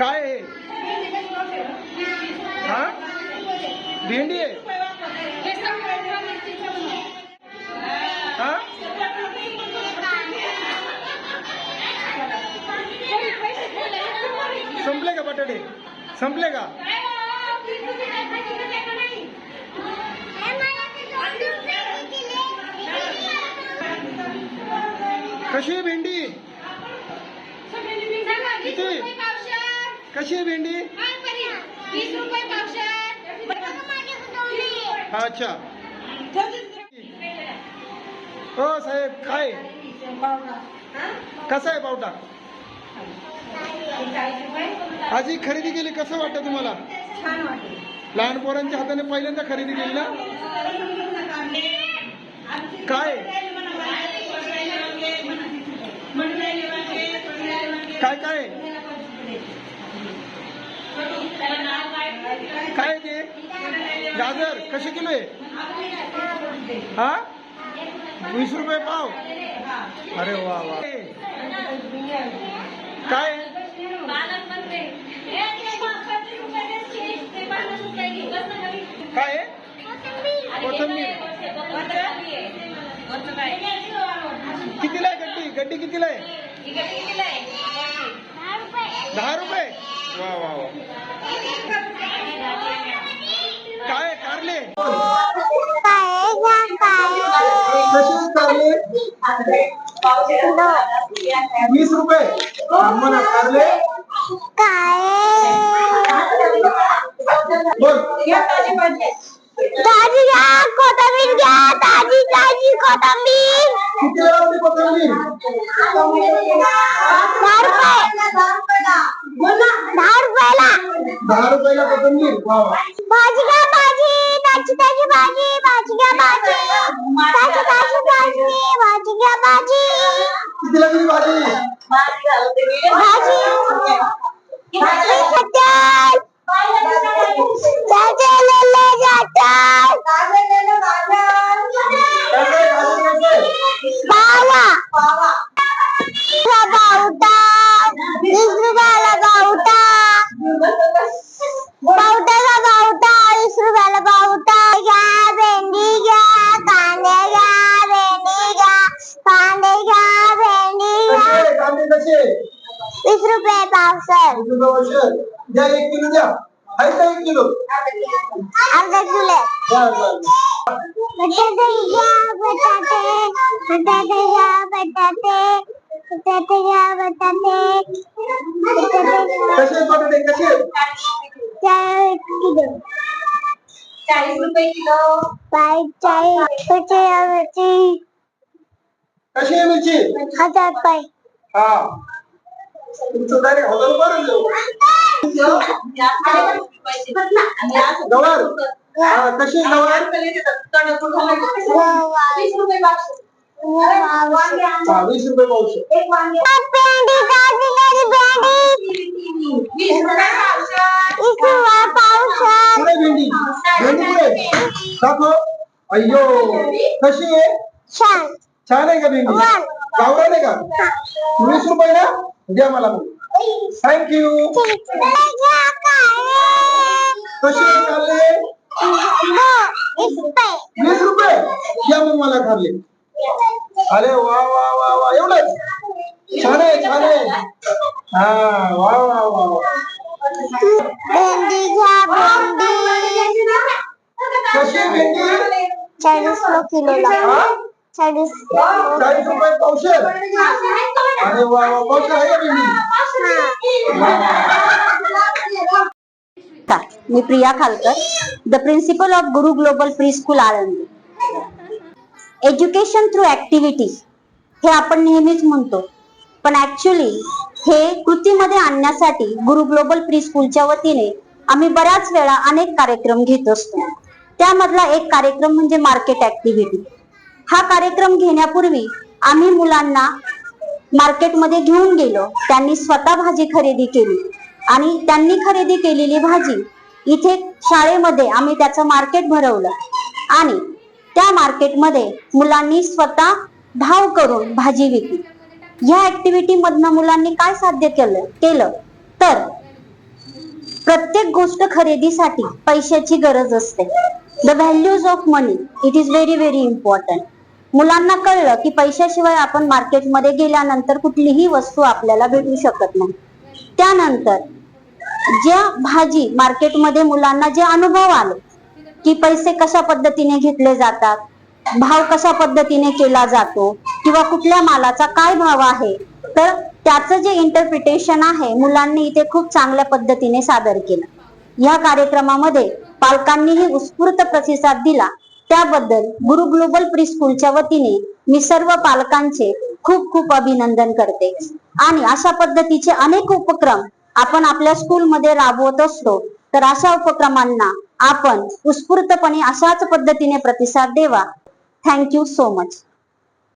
काय आहे हा भेंडी आहे? हा? संपले का बटाटे? संपले का? कशी आहे भेंडी? कशी आहे भेंडी? वीस रुपये पावशेर. अच्छा. हो साहेब काय? कसा आहे पावटा? आजी खरेदी केली कसं वाटतं तुम्हाला? लहान पोरांच्या हाताने पहिल्यांदा खरेदी केली ना? काय? काय काय? गाजर कसे किलो आहे? हा? वीस रुपये पाव? अरे वा वा. काय? काय? कोथिंबीर. कितीला आहे गड्डी? गड्डी कितीला आहे? दहा रुपये? वा वा वा. कसे कारले वीस रुपये म्हणा कारले बोल ताजी घ्या कोथंबीर घ्या ताजी ताजी कोथंबीर कितीला लावली कोथिंबीर रुपये दहा रुपयाला कोथिंबीर. वा वा. भाजी घ्या भाजी. ताजी ताजी भाजी. भाजी घ्या भाजी. ताजी ताजी भाजी. भाजी घ्या भाजी. कितीला दिली भाजी. भाजी. वीस रुपये वीस रुपये वर्ष. द्या एक। किलो द्या आहे का एक किलो। अर्धा किलो द्या, द्या, द्या. बटाटे घ्या बटाटे बटाटे घ्या बटाटे बटाटे घ्या बटाटे बटाटे घ्या कसे आहेत बटाटे कसे? आहेत? चार किलो। चाळीस रुपये किलो। पाय चाळीस पचासी कशी आहे मिरची? पाय हा। तुमचं डायरेक्ट हजार रुपये जाऊ गवार कशी आहे गवार वीस रुपये हा पावशे भेंडी? भेंडी दाखव. अय्यो कशी आहे? छान. आहे का भेंडी. गावरान आहे का? वीस रुपये ना? द्या मला मग थँक्यू कशी वीस रुपये. द्या मग मला कारले अरे वा वा वा वा. एवढंच? छान आहे छान आहे. हा वा वा वा वा. कशी भेंडी? चाळीस किलोला हा? चाळीस. चाळीस रुपये पावशेर. अरे वा वा पावशेर आहे का भेंडी? नमस्कार मी Priya Khalkar the principal of Guru global pre school Alandi education through activities हे आपण नेहमीच म्हणतो. पण ऍक्च्युली हे कृतीमध्ये आणण्यासाठी गुरु ग्लोबल प्री स्कूलच्या वतीने आम्ही बऱ्याच वेळा अनेक कार्यक्रम घेत असतो. त्यामधला एक कार्यक्रम म्हणजे मार्केट ऍक्टिव्हिटी हा कार्यक्रम घेण्यापूर्वी आम्ही मुलांना मार्केटमध्ये घेऊन गेलो. त्यांनी स्वतः भाजी खरेदी केली. आणि त्यांनी खरेदी केलेली भाजी इथे शाळेमध्ये आम्ही त्याचं मार्केट भरवलं. आणि त्या मार्केटमध्ये मुलांनी स्वतः भाव करून भाजी विकली. ह्या ऍक्टिव्हिटी मधनं मुलांनी काय साध्य केलं केलं? तर प्रत्येक गोष्ट खरेदीसाठी पैशाची गरज असते. The values of money it is very very important मुलांना कळलं की पैशाशिवाय आपण मार्केटमध्ये गेल्यानंतर कुठलीही वस्तू आपल्याला भेटू शकत नाही. त्यानंतर ज्या भाजी मार्केटमध्ये मुलांना जे अनुभव आले की पैसे कशा पद्धतीने घेतले जातात भाव कशा पद्धतीने केला जातो किंवा कुठल्या मालाचा काय भाव आहे तर त्याचं जे इंटरप्रिटेशन आहे मुलांनी इथे खूप चांगल्या पद्धतीने सादर केलं. या कार्यक्रमामध्ये पालकांनीही उत्स्फूर्त प्रतिसाद दिला. त्याबद्दल गुरु ग्लोबल प्री स्कूलच्या वतीने मी सर्व पालकांचे खूप खूप अभिनंदन करते. आणि अशा पद्धतीचे अनेक उपक्रम आपण आपल्या स्कूलमध्ये राबवत असतो. तर अशा उपक्रमांना आपण उत्स्फूर्तपणे अशाच पद्धतीने प्रतिसाद देवा. Thank you so much